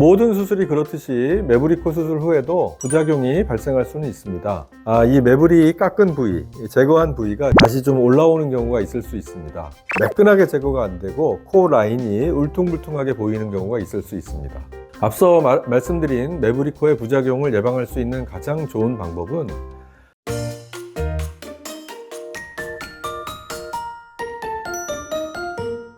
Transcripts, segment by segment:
모든 수술이 그렇듯이 매부리코 수술 후에도 부작용이 발생할 수는 있습니다. 아, 이 매부리 깎은 부위, 제거한 부위가 다시 좀 올라오는 경우가 있을 수 있습니다. 매끈하게 제거가 안 되고 코 라인이 울퉁불퉁하게 보이는 경우가 있을 수 있습니다. 앞서 마- 말씀드린 매부리코의 부작용을 예방할 수 있는 가장 좋은 방법은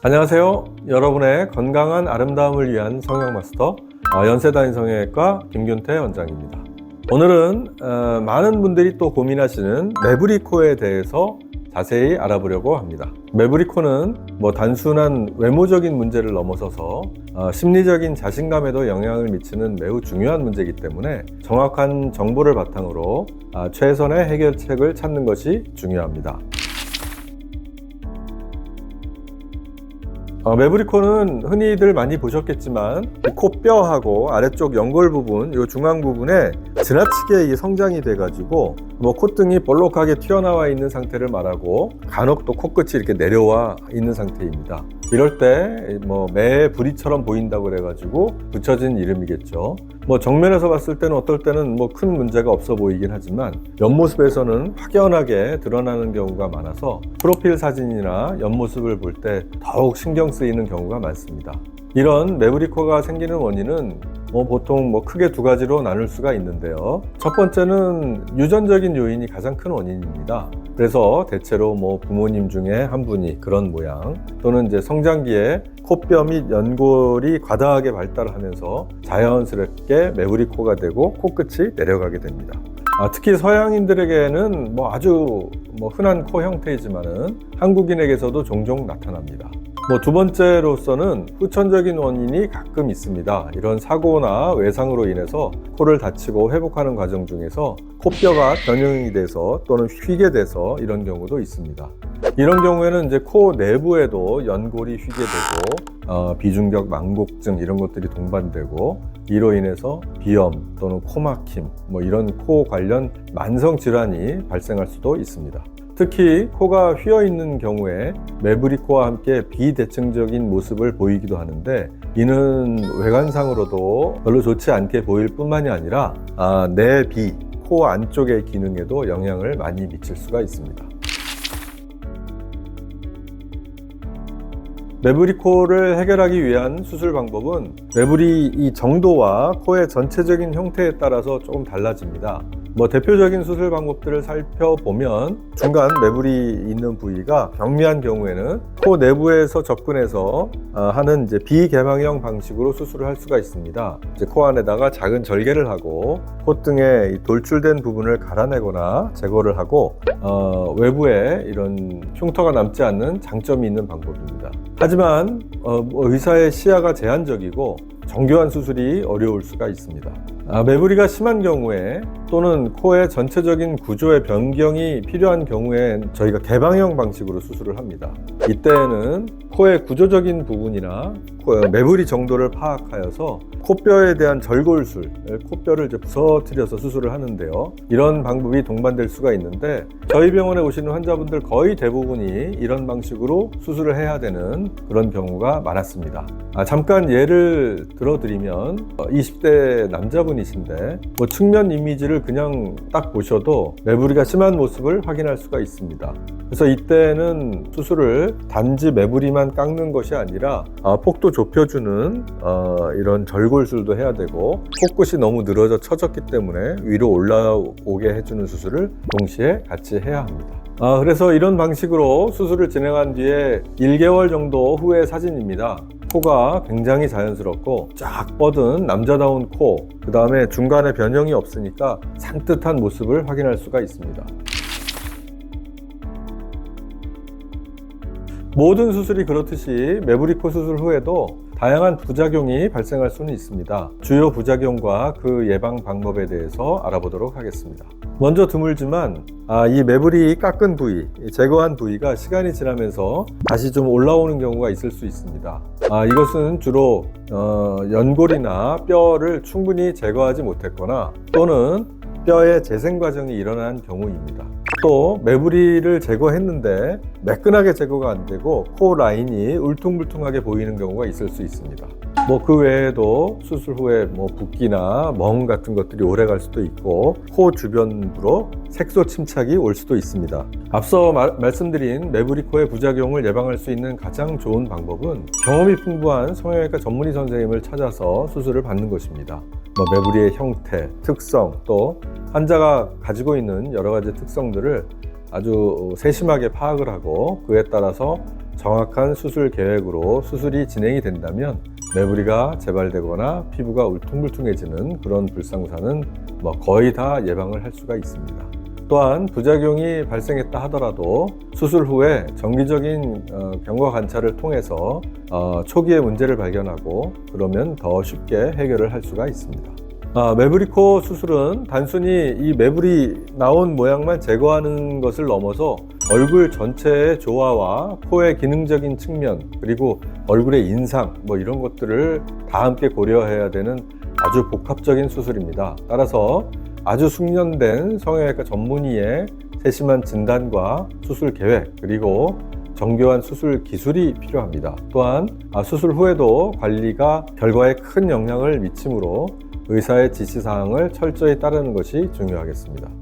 안녕하세요. 여러분의 건강한 아름다움을 위한 성형 마스터 어, 연세다인 성형외과 김균태 원장입니다. 오늘은 어, 많은 분들이 또 고민하시는 매부리코에 대해서 자세히 알아보려고 합니다. 매부리코는 뭐 단순한 외모적인 문제를 넘어서서 어, 심리적인 자신감에도 영향을 미치는 매우 중요한 문제이기 때문에 정확한 정보를 바탕으로 아, 최선의 해결책을 찾는 것이 중요합니다. 어, 매부리코는 흔히들 많이 보셨겠지만 이 코뼈하고 아래쪽 연골 부분, 이 중앙 부분에 지나치게 이 성장이 돼가지고 뭐 콧등이 볼록하게 튀어나와 있는 상태를 말하고 간혹 또 코끝이 이렇게 내려와 있는 상태입니다. 이럴 때 뭐매 부리처럼 보인다고 그래가지고 붙여진 이름이겠죠. 뭐 정면에서 봤을 때는 어떨 때는 뭐 큰 문제가 없어 보이긴 하지만 옆모습에서는 확연하게 드러나는 경우가 많아서 프로필 사진이나 옆모습을 볼 때 더욱 신경 쓰이는 경우가 많습니다. 이런 매부리코가 생기는 원인은 뭐 보통 뭐 크게 두 가지로 나눌 수가 있는데요. 첫 번째는 유전적인 요인이 가장 큰 원인입니다. 그래서 대체로 뭐 부모님 중에 한 분이 그런 모양 또는 이제 성장기에 코뼈 및 연골이 과다하게 발달하면서 자연스럽게 매부리 코가 되고 코끝이 내려가게 됩니다. 아, 특히 서양인들에게는 뭐 아주 뭐 흔한 코 형태이지만은 한국인에게서도 종종 나타납니다. 뭐 두 번째로서는 후천적인 원인이 가끔 있습니다. 이런 사고나 외상으로 인해서 코를 다치고 회복하는 과정 중에서 코뼈가 변형이 돼서 또는 휘게 돼서 이런 경우도 있습니다. 이런 경우에는 이제 코 내부에도 연골이 휘게 되고 어, 비중격 망곡증 이런 것들이 동반되고 이로 인해서 비염 또는 코막힘 뭐 이런 코 관련 만성 질환이 발생할 수도 있습니다. 특히 코가 휘어 있는 경우에 매부리코와 함께 비대칭적인 모습을 보이기도 하는데 이는 외관상으로도 별로 좋지 않게 보일 뿐만이 아니라 아, 내비, 코 안쪽의 기능에도 영향을 많이 미칠 수가 있습니다. 매부리 코를 해결하기 위한 수술 방법은 매부리 이 정도와 코의 전체적인 형태에 따라서 조금 달라집니다. 뭐 대표적인 수술 방법들을 살펴보면 중간 매부리 있는 부위가 경미한 경우에는 코 내부에서 접근해서 어, 하는 이제 비개방형 방식으로 수술을 할 수가 있습니다. 이제 코 안에다가 작은 절개를 하고 콧등에 이 돌출된 부분을 갈아내거나 제거를 하고 어, 외부에 이런 흉터가 남지 않는 장점이 있는 방법입니다. 하지만 어, 뭐 의사의 시야가 제한적이고 정교한 수술이 어려울 수가 있습니다. 아, 매부리가 심한 경우에 또는 코의 전체적인 구조의 변경이 필요한 경우에 저희가 개방형 방식으로 수술을 합니다. 이때에는 코의 구조적인 부분이나 코- 매부리 정도를 파악하여서 코뼈에 대한 절골술, 코뼈를 이제 부서뜨려서 수술을 하는데요. 이런 방법이 동반될 수가 있는데 저희 병원에 오시는 환자분들 거의 대부분이 이런 방식으로 수술을 해야 되는 그런 경우가 많았습니다. 아, 잠깐 예를 들어드리면 어, 20대 남자 분이신데 뭐 측면 이미지를 그냥 딱 보셔도 매부리가 심한 모습을 확인할 수가 있습니다. 그래서 이때는 수술을 단지 매부리만 깎는 것이 아니라 아, 폭도 좁혀주는 어, 이런 절골술도 해야 되고 코끝이 너무 늘어져 처졌기 때문에 위로 올라오게 해주는 수술을 동시에 같이 해야 합니다. 아, 그래서 이런 방식으로 수술을 진행한 뒤에 1개월 정도 후의 사진입니다. 코가 굉장히 자연스럽고 쫙 뻗은 남자다운 코, 그 다음에 중간에 변형이 없으니까 산뜻한 모습을 확인할 수가 있습니다. 모든 수술이 그렇듯이 매부리코 수술 후에도 다양한 부작용이 발생할 수는 있습니다. 주요 부작용과 그 예방 방법에 대해서 알아보도록 하겠습니다. 먼저 드물지만 아, 이 매부리 깎은 부위, 이 제거한 부위가 시간이 지나면서 다시 좀 올라오는 경우가 있을 수 있습니다. 아, 이것은 주로 어, 연골이나 뼈를 충분히 제거하지 못했거나 또는 뼈의 재생 과정이 일어난 경우입니다. 또 매부리를 제거했는데 매끈하게 제거가 안 되고 코 라인이 울퉁불퉁하게 보이는 경우가 있을 수 있습니다. 뭐 그 외에도 수술 후에 뭐 붓기나 멍 같은 것들이 오래 갈 수도 있고 코 주변부로 색소 침착이 올 수도 있습니다. 앞서 마- 말씀드린 메브리코의 부작용을 예방할 수 있는 가장 좋은 방법은 경험이 풍부한 성형외과 전문의 선생님을 찾아서 수술을 받는 것입니다. 뭐 메브리의 형태, 특성 또 환자가 가지고 있는 여러 가지 특성들을 아주 세심하게 파악을 하고 그에 따라서 정확한 수술 계획으로 수술이 진행이 된다면 매부리가 재발되거나 피부가 울퉁불퉁해지는 그런 불상사는 뭐 거의 다 예방을 할 수가 있습니다. 또한 부작용이 발생했다 하더라도 수술 후에 정기적인 어, 경과 관찰을 통해서 어, 초기에 문제를 발견하고 그러면 더 쉽게 해결을 할 수가 있습니다. 아, 매브리코 수술은 단순히 이 매불이 나온 모양만 제거하는 것을 넘어서 얼굴 전체의 조화와 코의 기능적인 측면 그리고 얼굴의 인상 뭐 이런 것들을 다 함께 고려해야 되는 아주 복합적인 수술입니다. 따라서 아주 숙련된 성형외과 전문의의 세심한 진단과 수술 계획 그리고 정교한 수술 기술이 필요합니다. 또한 아, 수술 후에도 관리가 결과에 큰 영향을 미치므로 의사의 지시사항을 철저히 따르는 것이 중요하겠습니다.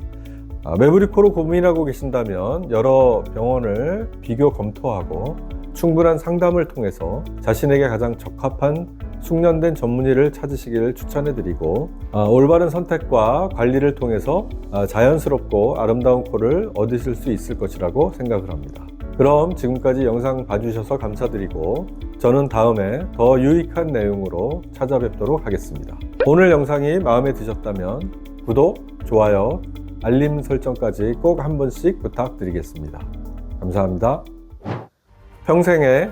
아, 메브리코로 고민하고 계신다면 여러 병원을 비교 검토하고 충분한 상담을 통해서 자신에게 가장 적합한 숙련된 전문의를 찾으시기를 추천해드리고 아, 올바른 선택과 관리를 통해서 아, 자연스럽고 아름다운 코를 얻으실 수 있을 것이라고 생각을 합니다. 그럼 지금까지 영상 봐주셔서 감사드리고 저는 다음에 더 유익한 내용으로 찾아뵙도록 하겠습니다. 오늘 영상이 마음에 드셨다면 구독, 좋아요, 알림 설정까지 꼭 한 번씩 부탁드리겠습니다. 감사합니다. 평생에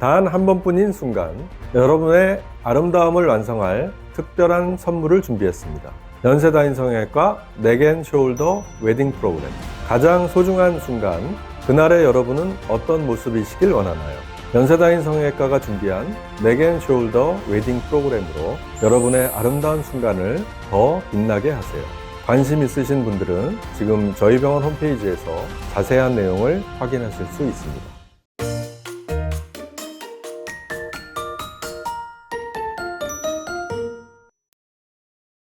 단 한 번뿐인 순간 여러분의 아름다움을 완성할 특별한 선물을 준비했습니다. 연세다인 성형외과 넥앤 숄더 웨딩 프로그램 가장 소중한 순간 그날의 여러분은 어떤 모습이시길 원하나요? 연세다인 성형외과가 준비한 넥앤 숄더 웨딩 프로그램으로 여러분의 아름다운 순간을 더 빛나게 하세요. 관심 있으신 분들은 지금 저희 병원 홈페이지에서 자세한 내용을 확인하실 수 있습니다.